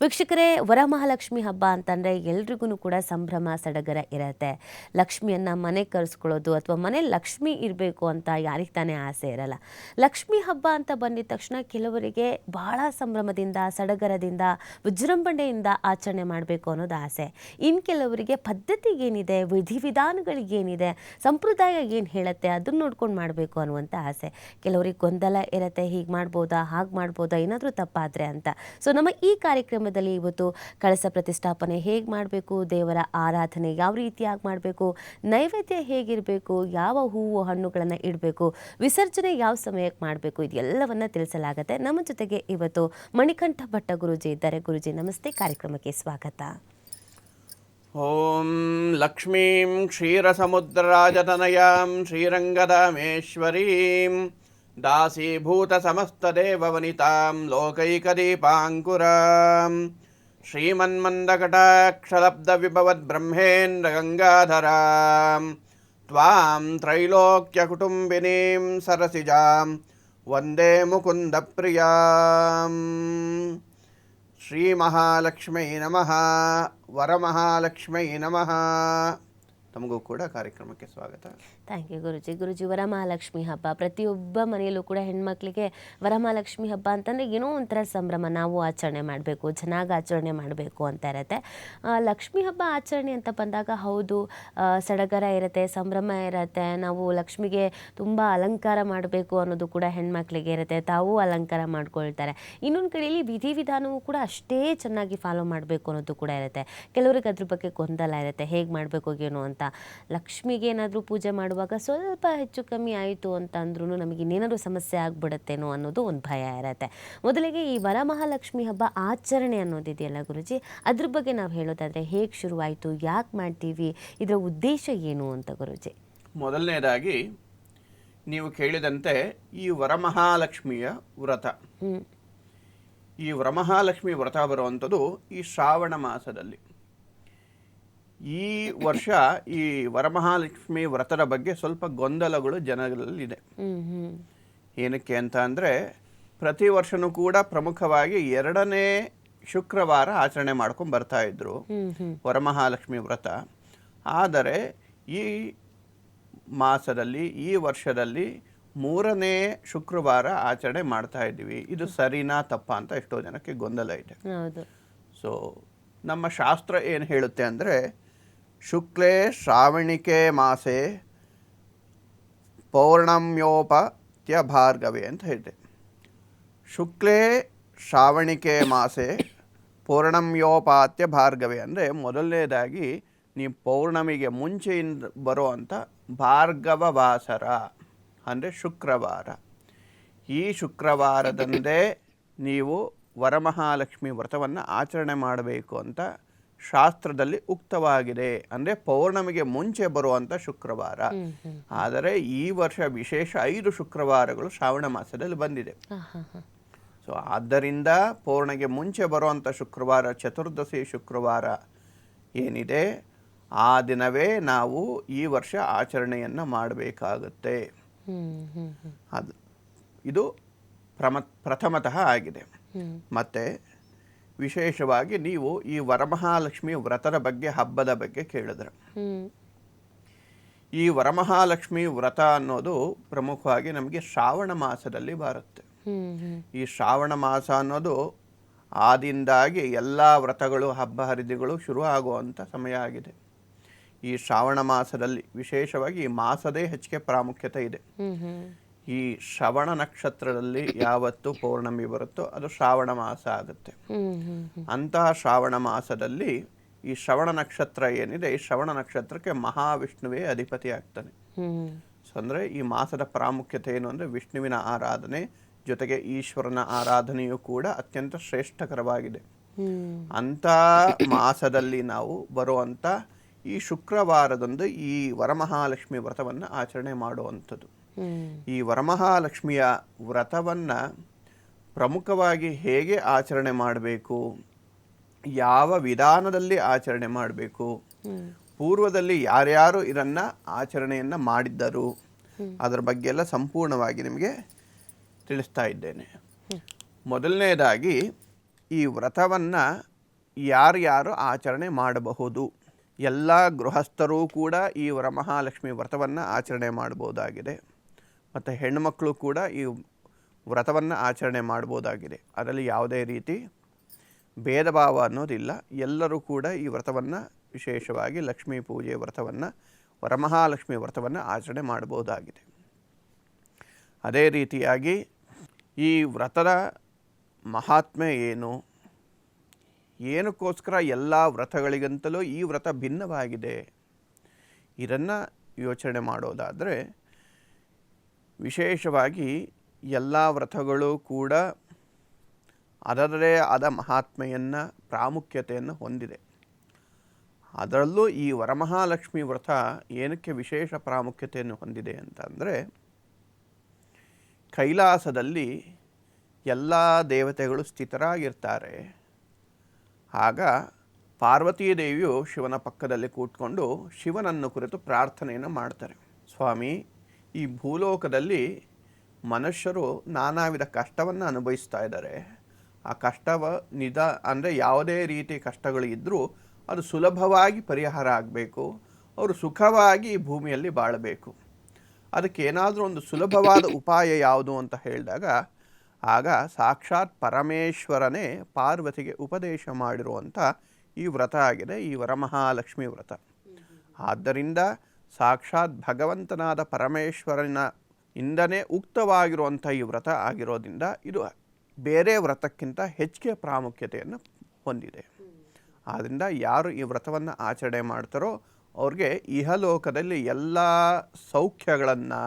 ವೀಕ್ಷಕರೇ, ವರಮಹಾಲಕ್ಷ್ಮಿ ಹಬ್ಬ ಅಂತಂದರೆ ಎಲ್ರಿಗೂ ಕೂಡ ಸಂಭ್ರಮ, ಸಡಗರ ಇರತ್ತೆ. ಲಕ್ಷ್ಮಿಯನ್ನು ಮನೆ ಕರೆಸ್ಕೊಳ್ಳೋದು ಅಥವಾ ಮನೆ ಲಕ್ಷ್ಮಿ ಇರಬೇಕು ಅಂತ ಯಾರಿಗೆ ತಾನೇ ಆಸೆ ಇರಲ್ಲ. ಲಕ್ಷ್ಮಿ ಹಬ್ಬ ಅಂತ ಬಂದಿದ ತಕ್ಷಣ ಕೆಲವರಿಗೆ ಬಹಳ ಸಂಭ್ರಮದಿಂದ, ಸಡಗರದಿಂದ, ವಿಜೃಂಭಣೆಯಿಂದ ಆಚರಣೆ ಮಾಡಬೇಕು ಅನ್ನೋದು ಆಸೆ. ಇನ್ನು ಕೆಲವರಿಗೆ ಪದ್ಧತಿಗೇನಿದೆ, ವಿಧಿವಿಧಾನಗಳಿಗೇನಿದೆ, ಸಂಪ್ರದಾಯ ಏನು ಹೇಳುತ್ತೆ ಅದನ್ನು ನೋಡ್ಕೊಂಡು ಮಾಡಬೇಕು ಅನ್ನುವಂಥ ಆಸೆ. ಕೆಲವರಿಗೆ ಗೊಂದಲ ಇರುತ್ತೆ, ಹೀಗೆ ಮಾಡ್ಬೋದಾ, ಹಾಗೆ ಮಾಡ್ಬೋದಾ, ಏನಾದರೂ ತಪ್ಪಾದರೆ ಅಂತ. ಸೊ, ನಮ್ಮ ಈ ಕಾರ್ಯಕ್ರಮದಲ್ಲಿ ಇವತ್ತು ಕಳಸ ಪ್ರತಿಷ್ಠಾಪನೆ ಹೇಗೆ ಮಾಡಬೇಕು, ದೇವರ ಆರಾಧನೆ ಯಾವ ರೀತಿಯಾಗಿ ಮಾಡಬೇಕು, ನೈವೇದ್ಯ ಹೇಗಿರಬೇಕು, ಯಾವ ಹೂವು ಹಣ್ಣುಗಳನ್ನು ಇಡಬೇಕು, ವಿಸರ್ಜನೆ ಯಾವ ಸಮಯಕ್ಕೆ ಮಾಡಬೇಕು ಇದೆಲ್ಲವನ್ನು ತಿಳಿಸಲಾಗುತ್ತೆ. ನಮ್ಮ ಜೊತೆಗೆ ಇವತ್ತು ಮಣಿಕಂಠ ಭಟ್ಟ ಗುರುಜಿ ಇದ್ದಾರೆ. ಗುರುಜಿ, ನಮಸ್ತೆ. ಕಾರ್ಯಕ್ರಮಕ್ಕೆ ಸ್ವಾಗತ. ಓಂ ಲಕ್ಷ್ಮೀಂ ಕ್ಷೀರಸಮುದ್ರರಾಜತನಯಾಂ ಶ್ರೀರಂಗದಾಮೇಶ್ವರೀಂ. दासीभूतसमस्तदेववनितां लोकैकदीपाङ्कुराम् श्रीमन्मन्दकटाक्षलब्धविभवद्ब्रह्मेन्द्रगङ्गाधरां त्वां त्रैलोक्यकुटुम्बिनीं सरसिजां वन्दे मुकुन्दप्रियाम् श्रीमहालक्ष्म्यै नमः वरमहालक्ष्म्यै नमः ತಮಗೂ ಕೂಡ ಕಾರ್ಯಕ್ರಮಕ್ಕೆ ಸ್ವಾಗತ. Thank you Guruji. ಗುರುಜಿ, ವರಮಹಾಲಕ್ಷ್ಮಿ ಹಬ್ಬ. ಪ್ರತಿಯೊಬ್ಬ ಮನೆಯಲ್ಲೂ ಕೂಡ ಹೆಣ್ಮಕ್ಳಿಗೆ ವರಮಹಾಲಕ್ಷ್ಮಿ ಹಬ್ಬ ಅಂತಂದರೆ ಏನೋ ಒಂಥರ ಸಂಭ್ರಮ. ನಾವು ಆಚರಣೆ ಮಾಡಬೇಕು ಚೆನ್ನಾಗಿ ಆಚರಣೆ ಮಾಡಬೇಕು ಅಂತ ಇರುತ್ತೆ. ಲಕ್ಷ್ಮಿ ಹಬ್ಬ ಆಚರಣೆ ಅಂತ ಬಂದಾಗ ಹೌದು ಸಡಗರ ಇರುತ್ತೆ, ಸಂಭ್ರಮ ಇರುತ್ತೆ. ನಾವು ಲಕ್ಷ್ಮಿಗೆ ತುಂಬ ಅಲಂಕಾರ ಮಾಡಬೇಕು ಅನ್ನೋದು ಕೂಡ ಹೆಣ್ಮಕ್ಳಿಗೆ ಇರುತ್ತೆ. ತಾವು ಅಲಂಕಾರ ಮಾಡ್ಕೊಳ್ತಾರೆ. ಇನ್ನೊಂದು ಕಡೆಯಲ್ಲಿ ವಿಧಿವಿಧಾನವೂ ಕೂಡ ಅಷ್ಟೇ ಚೆನ್ನಾಗಿ ಫಾಲೋ ಮಾಡಬೇಕು ಅನ್ನೋದು ಕೂಡ ಇರುತ್ತೆ. ಕೆಲವ್ರಿಗೆ ಅದ್ರ ಬಗ್ಗೆ ಗೊಂದಲ ಇರುತ್ತೆ. ಹೇಗೆ ಮಾಡಬೇಕು, ಏನೋ ಅಂತ. ಲಕ್ಷ್ಮಿಗೆ ಏನಾದರೂ ಪೂಜೆ ಮಾಡುವಾಗ ಸ್ವಲ್ಪ ಹೆಚ್ಚು ಕಮ್ಮಿ ಆಯಿತು ಅಂತ ಅಂದ್ರೂ ನಮಗೆ ಇನ್ನೇನಾದರೂ ಸಮಸ್ಯೆ ಆಗ್ಬಿಡುತ್ತೇನೋ ಅನ್ನೋದು ಒಂದು ಭಯ ಇರುತ್ತೆ. ಮೊದಲಿಗೆ ಈ ವರಮಹಾಲಕ್ಷ್ಮಿ ಹಬ್ಬ ಆಚರಣೆ ಅನ್ನೋದಿದೆಯಲ್ಲ ಗುರುಜಿ? ಅದ್ರ ಬಗ್ಗೆ ನಾವು ಹೇಳೋದಾದರೆ ಹೇಗೆ ಶುರುವಾಯಿತು ಯಾಕೆ ಮಾಡ್ತೀವಿ ಇದರ ಉದ್ದೇಶ ಏನು ಅಂತ ಗುರುಜಿ? ಮೊದಲನೇದಾಗಿ ನೀವು ಕೇಳಿದಂತೆ ಈ ವರಮಹಾಲಕ್ಷ್ಮಿಯ ವ್ರತ. ಈ ವರಮಹಾಲಕ್ಷ್ಮಿ ವ್ರತ ಬರುವಂಥದ್ದು ಈ ಶ್ರಾವಣ ಮಾಸದಲ್ಲಿ. ಈ ವರ್ಷ ಈ ವರಮಹಾಲಕ್ಷ್ಮಿ ವ್ರತದ ಬಗ್ಗೆ ಸ್ವಲ್ಪ ಗೊಂದಲಗಳು ಜನಗಳಲ್ಲಿದೆ ಏನಕ್ಕೆ ಅಂತ ಅಂದರೆ ಪ್ರತಿ ವರ್ಷನೂ ಕೂಡ ಪ್ರಮುಖವಾಗಿ ಎರಡನೇ ಶುಕ್ರವಾರ ಆಚರಣೆ ಮಾಡ್ಕೊಂಡು ಬರ್ತಾ ಇದ್ರು ವರಮಹಾಲಕ್ಷ್ಮಿ ವ್ರತ. ಆದರೆ ಈ ಮಾಸದಲ್ಲಿ ಈ ವರ್ಷದಲ್ಲಿ ಮೂರನೇ ಶುಕ್ರವಾರ ಆಚರಣೆ ಮಾಡ್ತಾ ಇದ್ದೀವಿ. ಇದು ಸರಿನಾ ತಪ್ಪ ಅಂತ ಎಷ್ಟೋ ಜನಕ್ಕೆ ಗೊಂದಲ ಇದೆ. ಸೊ ನಮ್ಮ ಶಾಸ್ತ್ರ ಏನು ಹೇಳುತ್ತೆ ಅಂದರೆ ಶುಕ್ಲೇ ಶ್ರಾವಣಿಕೆ ಮಾಸೆ ಪೌರ್ಣಮ್ಯೋಪತ್ಯ ಭಾರ್ಗವೆ ಅಂತ ಹೇಳಿದೆ. ಶುಕ್ಲೇ ಶ್ರಾವಣಿಕೆ ಮಾಸೆ ಪೌರ್ಣಮ್ಯೋಪಾತ್ಯ ಭಾರ್ಗವೆ ಅಂದರೆ ಮೊದಲನೇದಾಗಿ ನೀವು ಪೌರ್ಣಮಿಗೆ ಮುಂಚೆಯಿಂದ ಬರೋ ಅಂಥ ಭಾರ್ಗವ ವಾಸರ ಅಂದರೆ ಶುಕ್ರವಾರ. ಈ ಶುಕ್ರವಾರದಂದೇ ನೀವು ವರಮಹಾಲಕ್ಷ್ಮಿ ವ್ರತವನ್ನು ಆಚರಣೆ ಮಾಡಬೇಕು ಅಂತ ಶಾಸ್ತ್ರದಲ್ಲಿ ಉಕ್ತವಾಗಿದೆ. ಅಂದರೆ ಪೌರ್ಣಮಿಗೆ ಮುಂಚೆ ಬರುವಂಥ ಶುಕ್ರವಾರ. ಆದರೆ ಈ ವರ್ಷ ವಿಶೇಷ ಐದು ಶುಕ್ರವಾರಗಳು ಶ್ರಾವಣ ಮಾಸದಲ್ಲಿ ಬಂದಿದೆ. ಸೊ ಆದ್ದರಿಂದ ಪೌರ್ಣಿಗೆ ಮುಂಚೆ ಬರುವಂಥ ಶುಕ್ರವಾರ ಚತುರ್ದಶಿ ಶುಕ್ರವಾರ ಏನಿದೆ? ಆ ದಿನವೇ ನಾವು ಈ ವರ್ಷ ಆಚರಣೆಯನ್ನು ಮಾಡಬೇಕಾಗುತ್ತೆ. ಅದು ಇದು ಪ್ರಮ ಪ್ರಥಮತಃ ಆಗಿದೆ. ಮತ್ತು ವಿಶೇಷವಾಗಿ ನೀವು ಈ ವರಮಹಾಲಕ್ಷ್ಮಿ ವ್ರತದ ಬಗ್ಗೆ ಹಬ್ಬದ ಬಗ್ಗೆ ಕೇಳಿದ್ರೆ. ಈ ವರಮಹಾಲಕ್ಷ್ಮಿ ವ್ರತ ಅನ್ನೋದು ಪ್ರಮುಖವಾಗಿ ನಮಗೆ ಶ್ರಾವಣ ಮಾಸದಲ್ಲಿ ಬರುತ್ತೆ. ಈ ಶ್ರಾವಣ ಮಾಸ ಅನ್ನೋದು ಆದಿಂದಾಗಿ ಎಲ್ಲ ವ್ರತಗಳು ಹಬ್ಬ ಹರಿದಿಗಳು ಶುರು ಆಗುವಂಥ ಸಮಯ ಆಗಿದೆ. ಈ ಶ್ರಾವಣ ಮಾಸದಲ್ಲಿ ವಿಶೇಷವಾಗಿ ಈ ಮಾಸದೇ ಹೆಚ್ಚಿಗೆ ಪ್ರಾಮುಖ್ಯತೆ ಇದೆ. ಈ ಶ್ರವಣ ನಕ್ಷತ್ರದಲ್ಲಿ ಯಾವತ್ತು ಪೌರ್ಣಮಿ ಬರುತ್ತೋ ಅದು ಶ್ರಾವಣ ಮಾಸ ಆಗುತ್ತೆ. ಅಂತಹ ಶ್ರಾವಣ ಮಾಸದಲ್ಲಿ ಈ ಶ್ರವಣ ನಕ್ಷತ್ರ ಏನಿದೆ ಈ ಶ್ರವಣ ನಕ್ಷತ್ರಕ್ಕೆ ಮಹಾವಿಷ್ಣುವೇ ಅಧಿಪತಿ ಆಗ್ತಾನೆ ಸೊ ಅಂದರೆ ಈ ಮಾಸದ ಪ್ರಾಮುಖ್ಯತೆ ಏನು ಅಂದರೆ ವಿಷ್ಣುವಿನ ಆರಾಧನೆ ಜೊತೆಗೆ ಈಶ್ವರನ ಆರಾಧನೆಯೂ ಕೂಡ ಅತ್ಯಂತ ಶ್ರೇಷ್ಠಕರವಾಗಿದೆ. ಅಂಥ ಮಾಸದಲ್ಲಿ ನಾವು ಬರುವಂಥ ಈ ಶುಕ್ರವಾರದಂದು ಈ ವರಮಹಾಲಕ್ಷ್ಮಿ ವ್ರತವನ್ನು ಆಚರಣೆ ಮಾಡುವಂಥದ್ದು. ಈ ವರಮಹಾಲಕ್ಷ್ಮಿಯ ವ್ರತವನ್ನು ಪ್ರಮುಖವಾಗಿ ಹೇಗೆ ಆಚರಣೆ ಮಾಡಬೇಕು? ಯಾವ ವಿಧಾನದಲ್ಲಿ ಆಚರಣೆ ಮಾಡಬೇಕು? ಪೂರ್ವದಲ್ಲಿ ಯಾರ್ಯಾರು ಇದನ್ನು ಆಚರಣೆಯನ್ನು ಮಾಡಿದ್ದರು? ಅದರ ಬಗ್ಗೆ ಎಲ್ಲ ಸಂಪೂರ್ಣವಾಗಿ ನಿಮಗೆ ತಿಳಿಸ್ತಾ ಇದ್ದೇನೆ. ಮೊದಲನೇದಾಗಿ ಈ ವ್ರತವನ್ನು ಯಾರ್ಯಾರು ಆಚರಣೆ ಮಾಡಬಹುದು? ಎಲ್ಲ ಗೃಹಸ್ಥರೂ ಕೂಡ ಈ ವರಮಹಾಲಕ್ಷ್ಮಿ ವ್ರತವನ್ನು ಆಚರಣೆ ಮಾಡ್ಬೋದಾಗಿದೆ ಮತ್ತು ಹೆಣ್ಣುಮಕ್ಕಳು ಕೂಡ ಈ ವ್ರತವನ್ನು ಆಚರಣೆ ಮಾಡ್ಬೋದಾಗಿದೆ. ಅದರಲ್ಲಿ ಯಾವುದೇ ರೀತಿ ಭೇದ ಭಾವ ಅನ್ನೋದಿಲ್ಲ. ಎಲ್ಲರೂ ಕೂಡ ಈ ವ್ರತವನ್ನು, ವಿಶೇಷವಾಗಿ ಲಕ್ಷ್ಮೀ ಪೂಜೆ ವ್ರತವನ್ನು, ವರಮಹಾಲಕ್ಷ್ಮಿ ವ್ರತವನ್ನು ಆಚರಣೆ ಮಾಡಬಹುದಾಗಿದೆ ಅದೇ ರೀತಿಯಾಗಿ ಈ ವ್ರತದ ಮಹಾತ್ಮೆ ಏನು? ಏನಕ್ಕೋಸ್ಕರ ಎಲ್ಲ ವ್ರತಗಳಿಗಿಂತಲೂ ಈ ವ್ರತ ಭಿನ್ನವಾಗಿದೆ? ಇದನ್ನು ಯೋಚನೆ ಮಾಡೋದಾದರೆ ವಿಶೇಷವಾಗಿ ಎಲ್ಲ ವ್ರತಗಳು ಕೂಡ ಅದರದೇ ಆದ ಮಹಾತ್ಮೆಯನ್ನು, ಪ್ರಾಮುಖ್ಯತೆಯನ್ನು ಹೊಂದಿದೆ. ಅದರಲ್ಲೂ ಈ ವರಮಹಾಲಕ್ಷ್ಮಿ ವ್ರತ ಏನಕ್ಕೆ ವಿಶೇಷ ಪ್ರಾಮುಖ್ಯತೆಯನ್ನು ಹೊಂದಿದೆ ಅಂತಂದರೆ, ಕೈಲಾಸದಲ್ಲಿ ಎಲ್ಲ ದೇವತೆಗಳು ಸ್ಥಿತರಾಗಿರ್ತಾರೆ. ಆಗ ಪಾರ್ವತೀ ದೇವಿಯು ಶಿವನ ಪಕ್ಕದಲ್ಲಿ ಕೂತ್ಕೊಂಡು ಶಿವನನ್ನು ಕುರಿತು ಪ್ರಾರ್ಥನೆಯನ್ನು ಮಾಡ್ತಾರೆ. ಸ್ವಾಮಿ ಈ ಭೂಲೋಕದಲ್ಲಿ ಮನುಷ್ಯರು ನಾನಾ ವಿಧ ಕಷ್ಟವನ್ನು ಅನುಭವಿಸ್ತಾ ಇದ್ದಾರೆ. ಆ ಕಷ್ಟವ ನಿಧ ಅಂದರೆ ಯಾವುದೇ ರೀತಿ ಕಷ್ಟಗಳು ಇದ್ದರೂ ಅದು ಸುಲಭವಾಗಿ ಪರಿಹಾರ ಆಗಬೇಕು. ಅವರು ಸುಖವಾಗಿ ಭೂಮಿಯಲ್ಲಿ ಬಾಳಬೇಕು. ಅದಕ್ಕೆ ಏನಾದರೂ ಒಂದು ಸುಲಭವಾದ ಉಪಾಯ ಯಾವುದು ಅಂತ ಹೇಳಿದಾಗ ಆಗ ಸಾಕ್ಷಾತ್ ಪರಮೇಶ್ವರನೇ ಪಾರ್ವತಿಗೆ ಉಪದೇಶ ಮಾಡಿರುವಂಥ ಈ ವ್ರತ ಆಗಿದೆ ಈ ವರಮಹಾಲಕ್ಷ್ಮಿ ವ್ರತ. ಆದ್ದರಿಂದ ಸಾಕ್ಷಾತ್ ಭಗವಂತನಾದ ಪರಮೇಶ್ವರನ ಇಂದನೇ ಉಕ್ತವಾಗಿರುವಂಥ ಈ ವ್ರತ ಆಗಿರೋದ್ರಿಂದ ಇದು ಬೇರೆ ವ್ರತಕ್ಕಿಂತ ಹೆಚ್ಚಿಗೆ ಪ್ರಾಮುಖ್ಯತೆಯನ್ನು ಹೊಂದಿದೆ. ಆದ್ದರಿಂದ ಯಾರು ಈ ವ್ರತವನ್ನು ಆಚರಣೆ ಮಾಡ್ತಾರೋ ಅವ್ರಿಗೆ ಇಹಲೋಕದಲ್ಲಿ ಎಲ್ಲ ಸೌಖ್ಯಗಳನ್ನು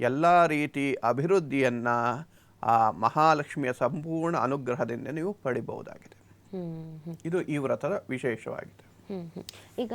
ಎಲ್ಲ ರೀತಿ ಅಭಿವೃದ್ಧಿಯನ್ನು ಆ ಮಹಾಲಕ್ಷ್ಮಿಯ ಸಂಪೂರ್ಣ ಅನುಗ್ರಹದಿಂದ ನೀವು ಪಡಿಬಹುದಾಗಿದೆ. ಇದು ಈ ವ್ರತದ ವಿಶೇಷವಾಗಿದೆ. ಈಗ